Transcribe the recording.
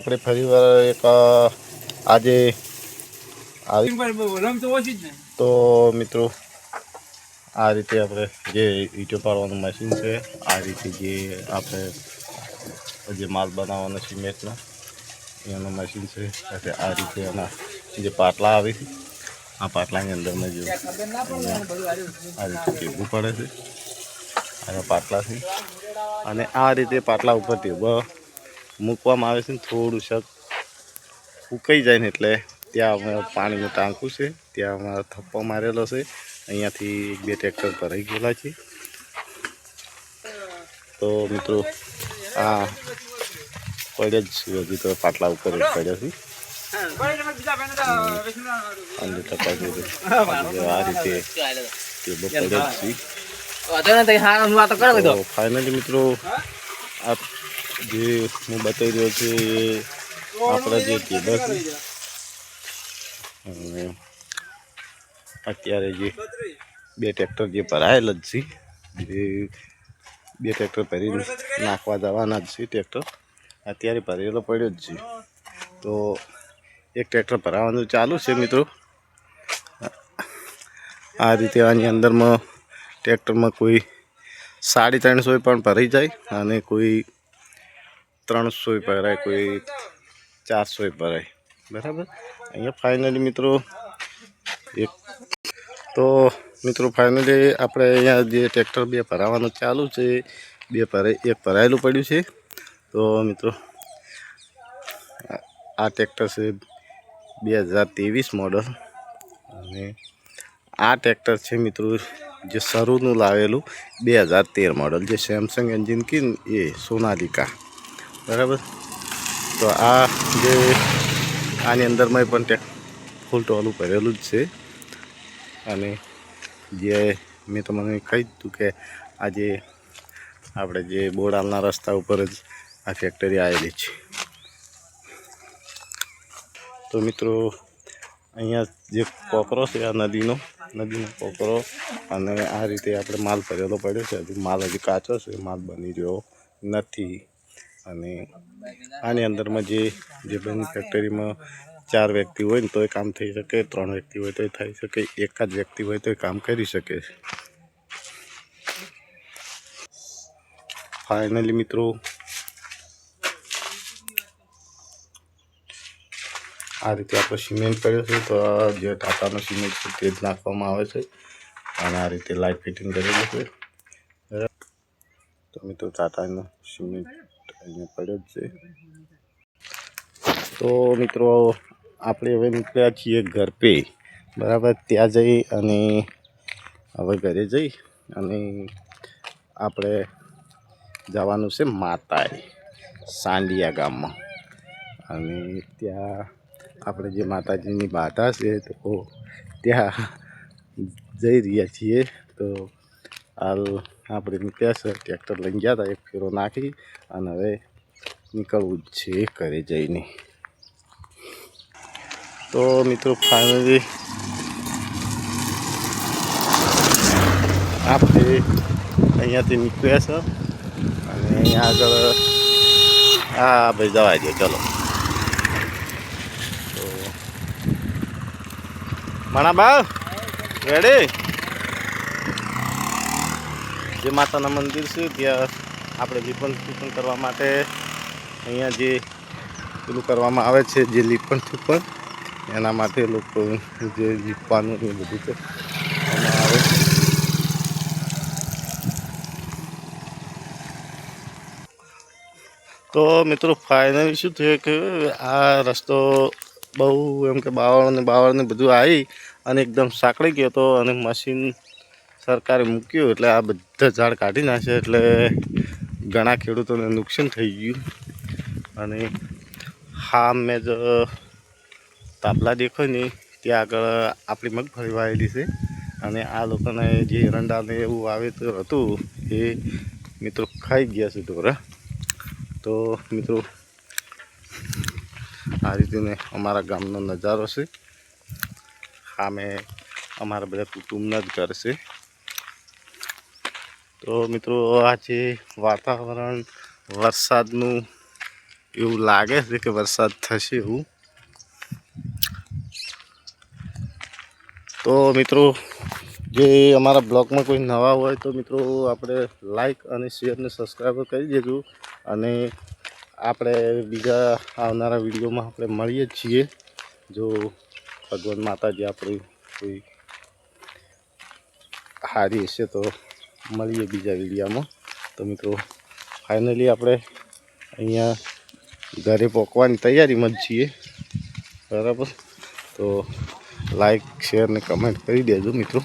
આપણે ફરીવાર એક આજે આવી તો મિત્રો આ રીતે આપણે જે ઈંટો પાડવાનું મશીન છે આ રીતે જે આપણે જે માલ બનાવવાનો સિમેન્ટનો એનું મશીન છે. એટલે આ રીતે એના જે પાટલા આવે છે આ પાટલાની અંદરમાં જે આ રીતે ટેબુ પડે છે અને પાટલાથી છે. અને આ રીતે પાટલા ઉપર ટેબલ મૂકવામાં આવે છે ને થોડું શક ઉકાઈ જાય ને એટલે ત્યાં અમે પાણીનું ટાંકું છે ત્યાં અમારો થપ્પો મારેલો છે. અહીંયાથી એક બે ટ્રેક્ટર ભરાઈ ગયેલા છે. તો મિત્રો આ પડ્યા જ છે હજી તો પાટલા ઉપર પડ્યા છે અંદર જેવું. આ રીતે ટેબલ પડ્યા જ છે ફાઇનલી મિત્રો આ જે હું બતાવી રહ્યો છું એ આપણા જે ટેબલ છે, અને અત્યારે જે બે ટ્રેક્ટર જે ભરાયેલ જ છે, જે બે ટ્રેક્ટર ભરીને નાખવા જવાના જ છે ટ્રેક્ટર. અત્યારે ભરેલો પડ્યો જ છે. તો એક ટ્રેક્ટર ભરાવાનું ચાલુ છે મિત્રો. આ રીતે આની અંદરમાં ટ્રેક્ટરમાં કોઈ સાડી ત્રણસો પણ ભરાઈ જાય અને કોઈ ત્રણસો ભરાય કોઈ ચારસો ભરાય બરાબર? અહીંયા ફાઇનલી મિત્રો એક તો મિત્રો ફાઇનલી આપણે અહીંયા જે ટ્રેક્ટર બે ભરાવાનું ચાલુ છે બે ભરાય એક ભરાયેલું પડ્યું છે. તો મિત્રો આ- આ ટ્રેક્ટર છે બે હજાર ત્રેવીસ મોડલ અને આ ટ્રેક્ટર છે મિત્રો જે શરૂનું લાવેલું બે હજાર તેર મોડલ જે સેમસંગ એન્જિન કી એ સોનાલિકા બરાબર? તો આ જે આની અંદરમાં પણ ત્યાં ફૂલ ટોલું ભરેલું જ છે. અને જે મેં તમને કહી દીધું કે આજે આપણે જે બોડાલના રસ્તા ઉપર જ આ ફેક્ટરી આવેલી છે. તો મિત્રો, અહીંયા જે કોકરો છે આ નદીનો નદીનો કોકરો, અને આ રીતે આપણે માલ ભરેલો પડ્યો છે. હજુ માલ હજી કાચો છે, માલ બની રહ્યો નથી. અને આની અંદરમાં જે જે બની ફેક્ટરીમાં ચાર વ્યક્તિ હોય ને તો એ કામ થઈ શકે, ત્રણ વ્યક્તિ હોય તોય થઈ શકે એક જ વ્યક્તિ હોય તો એ કામ કરી શકે. ફાઇનલી મિત્રો, આ રીતે આપણે સિમેન્ટ કર્યો છે, તો જે ટાટાનો સિમેન્ટ છે તે જ નાખવામાં આવે છે. અને આ રીતે લાઇટ ફિટિંગ કરેલું છે. તો મિત્રો ટાટાનો સિમેન્ટ અહીંયા પડ્યો જ છે. તો મિત્રો, આપણે હવે નીકળ્યા છીએ ઘર પે. બરાબર, ત્યાં જઈ અને હવે ઘરે જઈ અને આપણે જવાનું છે માતાએ, સાંડિયા ગામમાં. અને ત્યાં આપણે જે માતાજીની માતા છે, તો ત્યાં જઈ રહ્યા છીએ. તો હાલ આપણે નીકળ્યા છે. ટ્રેક્ટર લઈને ગયા હતા એક ફેરો નાખી અને હવે નીકળવું છે ઘરે જઈને. તો મિત્રો ફાઇનલી આપણે અહીંયાથી નીકળ્યા છે અને અહીંયા આગળ હા ભાઈ જવા દે ચલો. તો માણાબા રેડી જે માતાના મંદિર છે, ત્યાં આપણે લીપન થૂપન કરવા માટે અહીંયા જે પેલું કરવામાં આવે છે, જે લીપણ થૂપન, એના માટે લોકો જે લીપવાનું એ બધું છે આવે તો મિત્રો ફાઇનલી શું થયું કે આ રસ્તો બહુ એમ કે બાવળ ને બાવળ ને બધું આવી અને એકદમ સાંકળી ગયો હતો અને મશીન સરકારે મૂક્યું એટલે આ બધા ઝાડ કાઢી નાખે એટલે ઘણા ખેડૂતોને નુકસાન થઈ ગયું. અને હા, મેં જ તાપલા દેખાય ને, ત્યાં આગળ આપણી મગફળી વાવેલી છે. અને આ લોકોને જે એરંડાને એવું વાવેતર હતું, એ મિત્રો ખાઈ ગયા છે ઢોરા. તો મિત્રો, આ રીતેને અમારા ગામનો નજારો છે. સામે અમારા બધા કુટુંબના જ ઘર છે. તો મિત્રો, આ જે વાતાવરણ, વરસાદનું એવું લાગે છે કે વરસાદ થશે એવું. તો મિત્રો, જે અમારા બ્લોગમાં કોઈ નવા હોય તો મિત્રો, આપણે લાઈક અને શેરને સબસ્ક્રાઈબ કરી દેજો અને આપણે બીજા આવનારા વિડીયોમાં આપણે મળીએ છીએ. જો ભગવાન માતાજી આપણી કોઈ હારી હશે તો મળીએ બીજા વિડીયામાં. તો મિત્રો ફાઇનલી આપણે અહીંયા ઘરે પહોંચવાની તૈયારીમાં જ છીએ. બરાબર? તો લાઈક શેર ને કમેન્ટ કરી દેજો મિત્રો.